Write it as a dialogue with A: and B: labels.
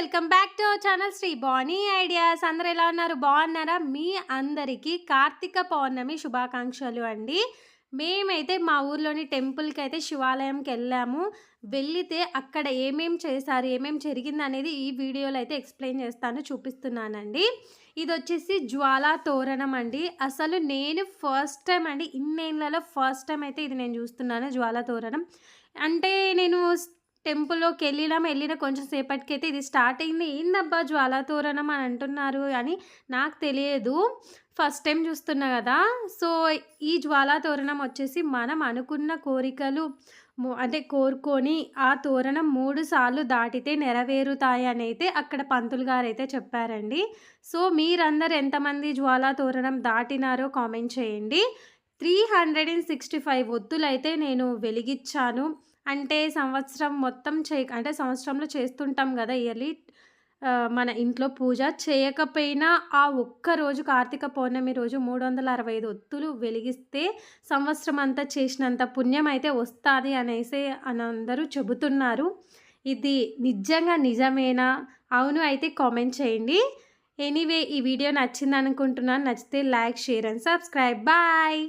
A: Welcome back to channel Sri Bani ideas. అందరు ఎలా ఉన్నారు? బాగున్నారా? మీ అందరికీ కార్తీక పౌర్ణమి శుభాకాంక్షలు అండి. మేమైతే మా ఊర్లోని టెంపుల్కి అయితే శివాలయంకి వెళ్ళాము. వెళ్ళితే అక్కడ ఏమేం చేశారు? ఏమేం జరిగింది అనేది ఈ వీడియోలో అయితే ఎక్స్ప్లెయిన్ చేస్తాను చూపిస్తున్నానండి. ఇది వచ్చేసి జ్వాలా తోరణం అండి. అసలు నేను ఫస్ట్ టైం అండి ఇన్నేళ్ళలో ఫస్ట్ టైం అయితే ఇది నేను చూస్తున్నాను జ్వాలా తోరణం. అంటే నేను టెంపుల్లోకి వెళ్ళినాం. వెళ్ళిన కొంచెం సేపటికి అయితే ఇది స్టార్ట్ అయింది. ఏందబ్బా జ్వాలా తోరణం అని అంటున్నారు అని నాకు తెలియదు. ఫస్ట్ టైం చూస్తున్నా కదా. సో ఈ జ్వాలా తోరణం వచ్చేసి మనం అనుకున్న కోరికలు అంటే కోరుకొని ఆ తోరణం మూడు సార్లు దాటితే నెరవేరుతాయి అని అయితే అక్కడ పంతులు గారు అయితే చెప్పారండి. సో మీరందరు ఎంతమంది జ్వాలా తోరణం దాటినారో కామెంట్ చేయండి. Three hundred and sixty five ఒత్తులైతే నేను వెలిగించాను. అంటే సంవత్సరం మొత్తం చే అంటే సంవత్సరంలో చేస్తుంటాం కదా ఇయర్లీ. మన ఇంట్లో పూజ చేయకపోయినా ఆ ఒక్క రోజు కార్తీక పౌర్ణమి రోజు మూడు వందల అరవై ఐదు ఒత్తులు వెలిగిస్తే సంవత్సరం అంతా చేసినంత పుణ్యం అయితే వస్తుంది అనేసి అని అందరూ చెబుతున్నారు. ఇది నిజంగా నిజమేనా? అవును అయితే కామెంట్ చేయండి. ఎనీవే ఈ వీడియో నచ్చింది అనుకుంటున్నాను నచ్చితే like share and subscribe. Bye!